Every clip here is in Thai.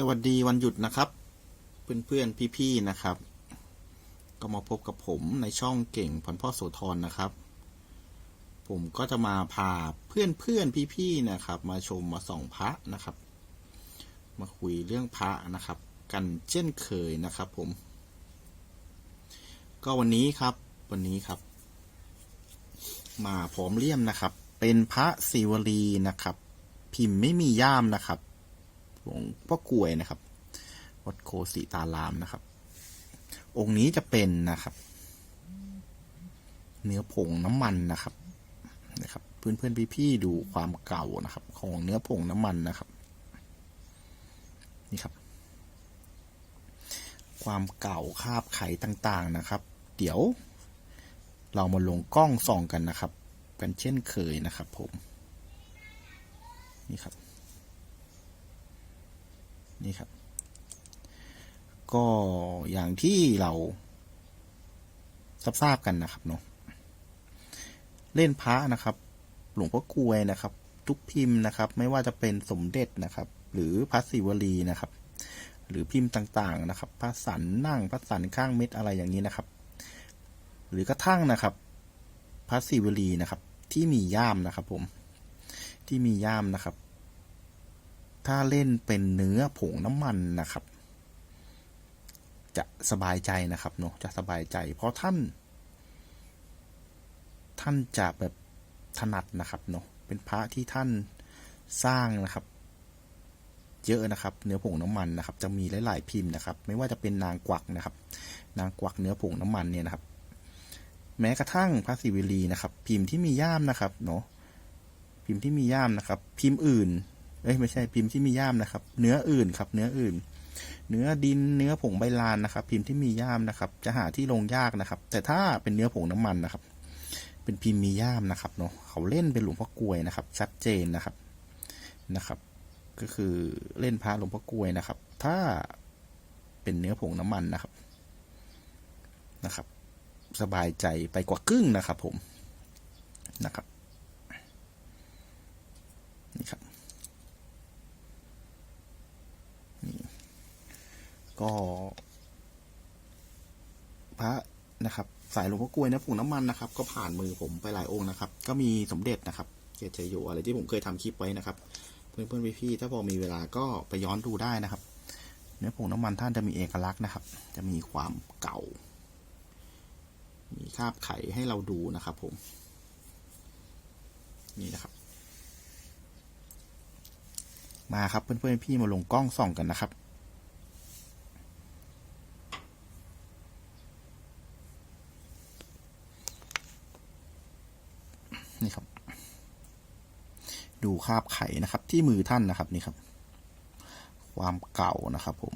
สวัสดีวันหยุดนะครับ เพื่อนๆ พี่ๆ นะครับ ก็มาพบกับผมในช่องเก่งพรพ่อโสธรนะครับ ผมก็จะมาพาเพื่อนๆ พี่ๆ นะครับ มาชมมาส่องพระนะครับ มาคุยเรื่องพระนะครับ กันเช่นเคยนะครับผม ก็วันนี้ครับวันนี้ครับ มาพร้อมเลี่ยมนะครับ เป็นพระศิวลีนะครับ พิมพ์ไม่มีย่ามนะครับ ลวงพ่อกวยนะครับวัดโคสิตารามนะครับ องค์นี้จะเป็นนะครับ เนื้อผงน้ำมันนะครับนะครับ เพื่อนเพื่อนพี่พี่ๆดูความเก่านะครับ ของเนื้อผงน้ำมันนะครับ นี่ครับ ความเก่าคาบไขต่างๆนะครับ เดี๋ยว เรามาลงกล้องส่องกันนะครับ กันเช่นเคยนะครับ ผม นี่ครับ นี่ครับ ก็อย่างที่เราทราบกันนะครับเนาะเล่นพระนะครับ หลวงพ่อกลวยนะครับ ทุกพิมพ์นะครับ ไม่ว่าจะเป็นสมเด็จนะครับ หรือพระศิวลีนะครับ หรือพิมพ์ต่างๆนะครับพระสันนั่งพระสันข้างเม็ดอะไรอย่างนี้นะครับ หรือกระทั่งนะครับพระศิวลีนะครับ ที่มีย่ามนะครับผมที่มีย่ามนะครับ ถ้าเล่นเป็นเนื้อผงน้ำมันนะครับ จะสบายใจนะครับเนาะจะสบายใจ เพราะท่าน ท่านจะแบบถนัดนะครับเนาะเป็นพระที่ท่านสร้างนะครับ เยอะนะครับ เนื้อผงน้ำมันนะครับ จะมีหลายๆพิมพ์นะครับ ไม่ว่าจะเป็นนางกวักนะครับ นางกวักเนื้อผงน้ำมันเนี่ยนะครับ แม้กระทั่งพระศิวิลีนะครับ พิมพ์ที่มีย่ามนะครับเนาะพิมพ์ที่มีย่ามนะครับ พิมพ์อื่น เอ้ยไม่ใช่พิมพ์ที่มีย่ามนะครับ เนื้ออื่นครับ เนื้ออื่น เนื้อดินเนื้อผงใบลานนะครับ พิมพ์ที่มีย่ามนะครับ จะหาที่ลงยากนะครับ แต่ถ้าเป็นเนื้อผงน้ำมันนะครับ เป็นพิมพ์มีย่ามนะครับเนาะเขาเล่นเป็นหลวงพ่อกลวยนะครับ ชัดเจนนะครับนะครับ ก็คือเล่นพระหลวงพ่อกลวยนะครับ ถ้าเป็นเนื้อผงน้ำมันนะครับนะครับ สบายใจไปกว่าครึ่งนะครับ ผมนะครับนี่ครับ ก็ พระนะครับ สายหลวงพ่อกลวยนะผงน้ำมันนะครับ ก็ผ่านมือผมไปหลายองค์นะครับ ก็มีสมเด็จนะครับเกียรติชัยโยอะไรที่ผมเคยทำคลิปไว้นะครับ เพื่อนเพื่อนๆพี่ๆถ้าพอมีเวลาก็ไปย้อนดูได้นะครับ เนื้อผงน้ำมันท่านจะมีเอกลักษณ์นะครับ จะมีความเก่า มีคราบไขให้เราดูนะครับ ผม นี่นะครับมาครับเพื่อนเพื่อนๆพี่มาลงกล้องส่องกันนะครับ นี่ครับ ดูคราบไข่นะครับ ที่มือท่านนะครับนี่ครับ ความเก่านะครับ ผม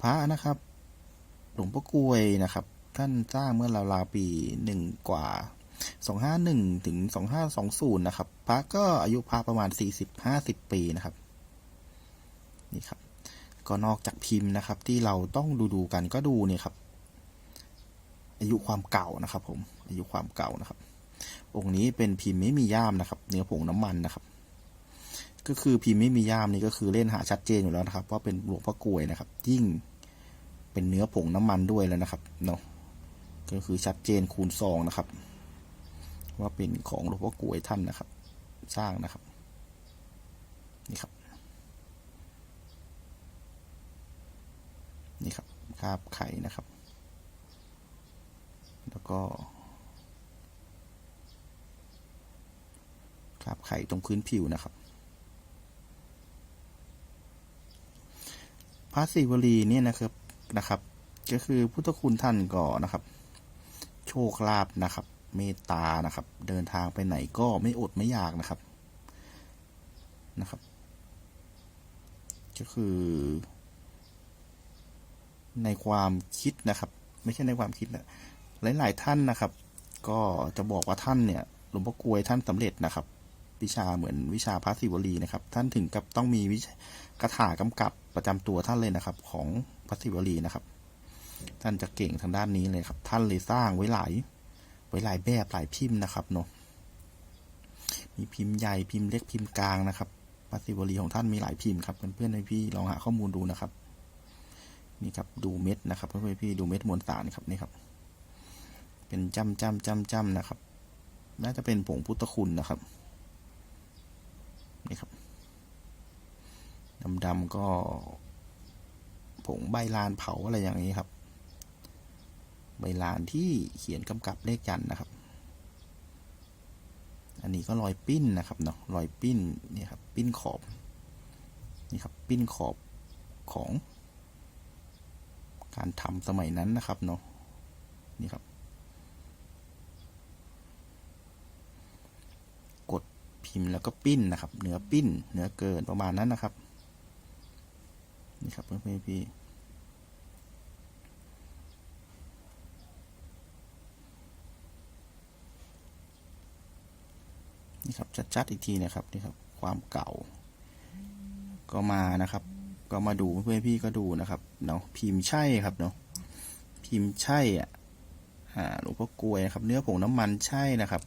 พระนะครับหลวงพ่อกลวยนะครับ ท่านสร้างเมื่อราวๆปีหนึ่งกว่าสองห้าหนึ่งถึงสองห้าสองศูนย์นะครับ พระก็อายุพระประมาณสี่สิบห้าสิบปีนะครับ นี่ครับ ก็นอกจากพิมพ์นะครับ ที่เราต้องดูดูกันก็ดูเนี่ยครับ อายุความเก่านะครับผม อายุความเก่านะครับ องค์นี้เป็นพิมพ์ไม่มีย่ามนะครับ เนื้อผงน้ำมันนะครับ ก็คือพิมพ์ไม่มีย่ามนี่ก็คือเล่นหาชัดเจนอยู่แล้วนะครับว่าเป็นหลวงพ่อกลวยนะครับ ยิ่งเป็นเนื้อผงน้ำมันด้วยแล้วนะครับเนาะก็คือชัดเจนคูณสองนะครับ ว่าเป็นของหลวงพ่อกลวยท่านนะครับ สร้างนะครับนี่ครับนี่ครับคาบไข่นะครับ แล้วก็ คราบไข่ตรงพื้นผิวนะครับพระศิวลีเนี่ยนะครับนะครับ ก็คือพุทธคุณท่านก็นะครับ โชคลาภนะครับ เมตตานะครับ เดินทางไปไหนก็ไม่อดไม่อยากนะครับนะครับ ก็คือ ในความคิดนะครับ ไม่ใช่ในความคิดนะหลาย ๆ ท่านนะครับ ก็จะบอกว่าท่านเนี่ยหลวงพ่อกลวยท่านสำเร็จนะครับ วิชาเหมือนวิชาพระศิวลีนะครับ ท่านถึงกับต้องมีวิชคาถากำกับประจำตัวท่านเลยนะครับ ของพระศิวลีนะครับ ท่านจะเก่งทางด้านนี้เลยครับ ท่านเลยสร้างไว้หลายไว้หลายแบบหลายพิมพ์นะครับเนาะมีพิมพ์ใหญ่พิมพ์เล็กพิมพ์กลางนะครับพระศิวลีของท่านมีหลายพิมพ์ครับเพื่อนๆพี่ลองหาข้อมูลดูนะครับ นี่ครับดูเม็ดนะครับเพื่อนๆพี่ดูเม็ดมวลสารครับนี่ครับ เป็นจ้ำจ้ำจ้ำจ้ำนะครับ น่าจะเป็นผงพุทธคุณนะครับ นี่ครับดำๆก็ผงใบลานเผาอะไรอย่างนี้ครับ ใบลานที่เขียนกำกับเลขยันนะครับ อันนี้ก็รอยปิ้นนะครับเนาะรอยปิ้นนี่ครับปิ้นขอบนี่ครับปิ้นขอบของการทำสมัยนั้นนะครับเนาะนี่ครับ กด พิมพ์แล้วก็ปิ้นนะครับ เหนือปิ้นเหนือเกินประมาณนั้นนะครับ นี่ครับเพื่อนๆพี่นี่ครับชัดๆอีกทีนะครับนี่ครับ ความเก่า ก็มานะครับ ก็มาดูเพื่อนพี่ก็ดูนะครับเนาะพิมพ์ใช่ครับเนาะพิมพ์ใช่อะอ่าหลวงพ่อกลวยนะครับ เนื้อผงน้ำมันใช่นะครับ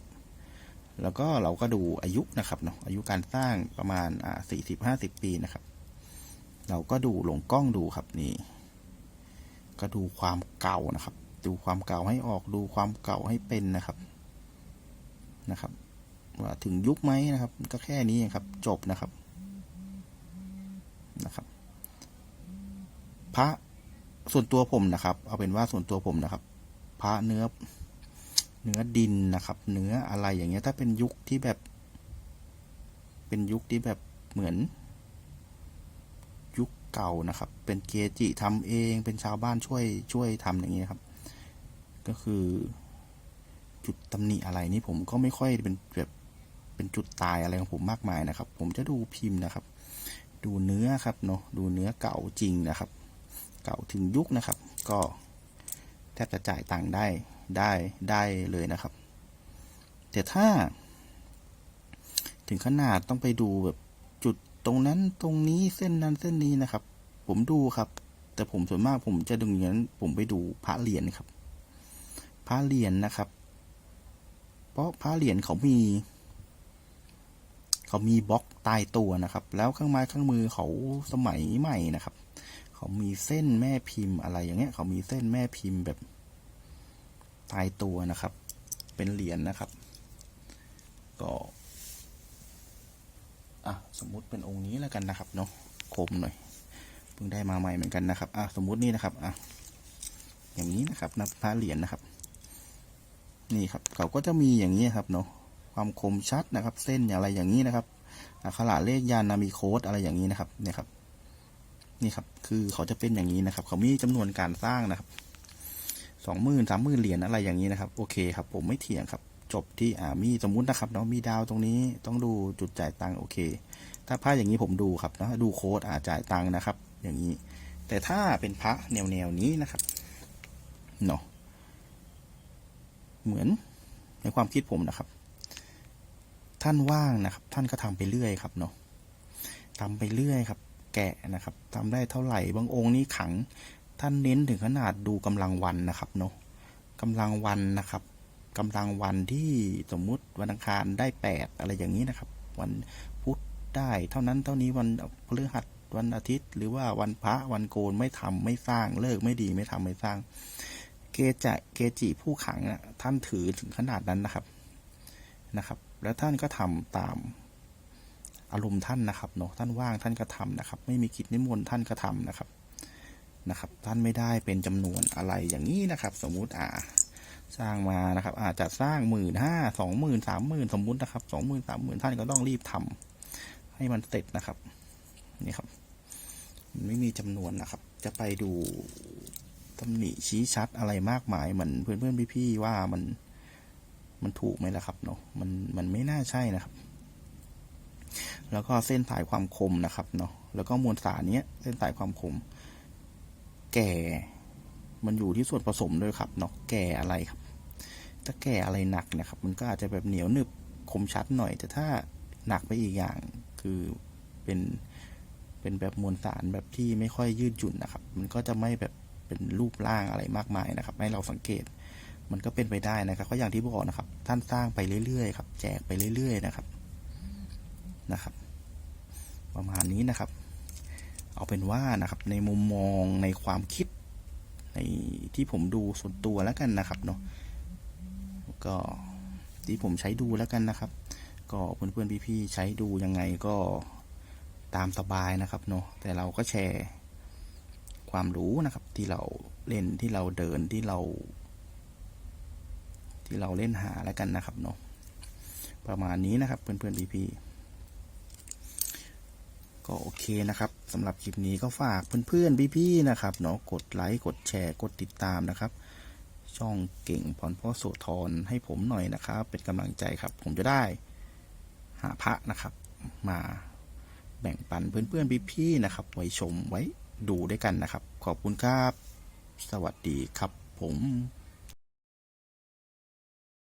แล้วก็เราก็ดูอายุนะครับเนาะอายุการสร้างประมาณอ่าสี่สิบห้าสิบปีนะครับ เราก็ดูหลงกล้องดูครับนี่ ก็ดูความเก่านะครับ ดูความเก่าให้ออกดูความเก่าให้เป็นนะครับนะครับ ว่าถึงยุคไหมนะครับ ก็แค่นี้ครับ จบนะครับนะครับ พระส่วนตัวผมนะครับ เอาเป็นว่าส่วนตัวผมนะครับ พระเนื้อ เนื้อดินนะครับ เนื้ออะไรอย่างเงี้ย ถ้าเป็นยุคที่แบบ เป็นยุคที่แบบเหมือน ยุคเก่านะครับ เป็นเกจิทำเอง เป็นชาวบ้านช่วยช่วยทำอย่างเงี้ยครับ ก็คือจุดตำหนิอะไรนี่ผมก็ไม่ค่อยเป็นแบบเป็นจุดตายอะไรของผมมากมายนะครับ ผมจะดูพิมพ์นะครับ ดูเนื้อครับเนาะดูเนื้อเก่าจริงนะครับ เก่าถึงยุคนะครับ ก็แทบจะจ่ายตังค์ได้ ได้ได้เลยนะครับ แต่ถ้า ถึงขนาดต้องไปดูแบบจุดตรงนั้นตรงนี้เส้นนั้นเส้นนี้นะครับ ผมดูครับ แต่ผมส่วนมากผมจะดึงอย่างนั้นผมไปดูพระเหรียญครับ พระเหรียญนะครับ เพราะพระเหรียญเขามี เขามีบล็อกตายตัวนะครับ แล้วเครื่องไม้เครื่องมือเขาสมัยใหม่นะครับ เขามีเส้นแม่พิมพ์อะไรอย่างเงี้ย เขามีเส้นแม่พิมพ์แบบ ตายตัวนะครับ เป็นเหรียญนะครับ ก็อะสมมุติเป็นองค์นี้แล้วกันนะครับเนาะคมหน่อยเพิ่งได้มาใหม่เหมือนกันนะครับอะสมมุตินี่นะครับอะอย่างนี้นะครับนะพระเหรียญนะครับ นี่ครับเขาก็จะมีอย่างนี้ครับเนาะความคมชัดนะครับ เส้นอะไรอย่างนี้นะครับอักขระเลขยันต์นะมีโค้ดอะไรอย่างนี้นะครับเนี่ยครับ นี่ครับ คือเขาจะเป็นอย่างนี้นะครับ เขามีจำนวนการสร้างนะครับ สองหมื่นสามหมื่นเหรียญอะไรอย่างนี้นะครับโอเคครับผมไม่เถียงครับจบที่อ่ามีสมมุตินะครับเนาะมีดาวตรงนี้ต้องดูจุดจ่ายตังค์โอเค ถ้าพระอย่างนี้ผมดูครับเนาะดูโค้ดอาจ่ายตังค์นะครับ อย่างนี้ แต่ถ้าเป็นพระแนวแนวนี้นะครับเนาะเหมือนในความคิดผมนะครับ ท่านว่างนะครับ ท่านก็ทำไปเรื่อยครับเนาะทำไปเรื่อยครับ แกะนะครับทำได้เท่าไหร่บางองค์นี้ขัง ท่านเน้นถึงขนาดดูกำลังวันนะครับเนาะกำลังวันนะครับกำลังวันที่สมมุติวันอังคารได้แปดอะไรอย่างนี้นะครับ วันพุธได้เท่านั้นเท่านี้วันพฤหัสวันอาทิตย์ หรือว่าวันพระวันโกนไม่ทำไม่สร้างเลิกไม่ดีไม่ทำไม่สร้าง เกจะเกจิผู้ขังนะท่านถือถึงขนาดนั้นนะครับนะครับ แล้วท่านก็ทำตามอารมณ์ท่านนะครับเนาะท่านว่างท่านก็ทำนะครับ ไม่มีกิจนิมนต์ท่านก็ทำนะครับ นะครับท่านไม่ได้เป็นจำนวนอะไรอย่างนี้นะครับ สมมุติอ่าสร้างมานะครับ อาจจะสร้างหมื่นห้าสองหมื่นสามหมื่นสมมุตินะครับสองหมื่นสามหมื่นท่านก็ต้องรีบทำให้มันเสร็จนะครับนี่ครับมันไม่มีจำนวนนะครับ จะไปดูตำหนิชี้ชัดอะไรมากมายเหมือนเพื่อนเพื่อนๆพี่ๆว่ามันมันถูกไหมล่ะครับเนาะมันมันไม่น่าใช่นะครับ แล้วก็เส้นสายความคมนะครับเนาะแล้วก็มวลสารเนี้ยเส้นสายความคม แก่ มันอยู่ที่ส่วนผสมด้วยครับเนาะแก่อะไรครับ ถ้าแก่อะไรหนักนะครับ มันก็อาจจะแบบเหนียวหนึบคมชัดหน่อย แต่ถ้าหนักไปอีกอย่างคือเป็นเป็นแบบมวลสารแบบที่ไม่ค่อยยืดหยุ่นนะครับ มันก็จะไม่แบบเป็นรูปร่างอะไรมากมายนะครับ ให้เราสังเกต มันก็เป็นไปได้นะครับ ก็อย่างที่บอกนะครับ ท่านสร้างไปเรื่อยๆครับ แจกไปเรื่อยๆนะครับนะครับ ประมาณนี้นะครับ เอาเป็นว่านะครับในมุมมองในความคิดในที่ผมดูส่วนตัวแล้วกันนะครับเนาะก็ที่ผมใช้ดูแล้วกันนะครับ ก็เพื่อนๆพี่ๆใช้ดูยังไงก็ตามสบายนะครับเนาะแต่เราก็แชร์ความรู้นะครับที่เราเล่นที่เราเดินที่เรา ที่เราเล่นหาแล้วกันนะครับเนาะประมาณนี้นะครับเพื่อนๆพี่ๆ ก็โอเคนะครับสำหรับคลิปนี้ก็ฝากเพื่อนๆพี่ๆนะครับเนาะกดไลค์กดแชร์กดติดตามนะครับ ช่องเก่งพรพ่อโสธรให้ผมหน่อยนะครับ เป็นกำลังใจครับ ผมจะได้หาพระนะครับ มาแบ่งปันเพื่อนๆพี่ๆนะครับ ไว้ชมไว้ดูด้วยกันนะครับ ขอบคุณครับ สวัสดีครับผม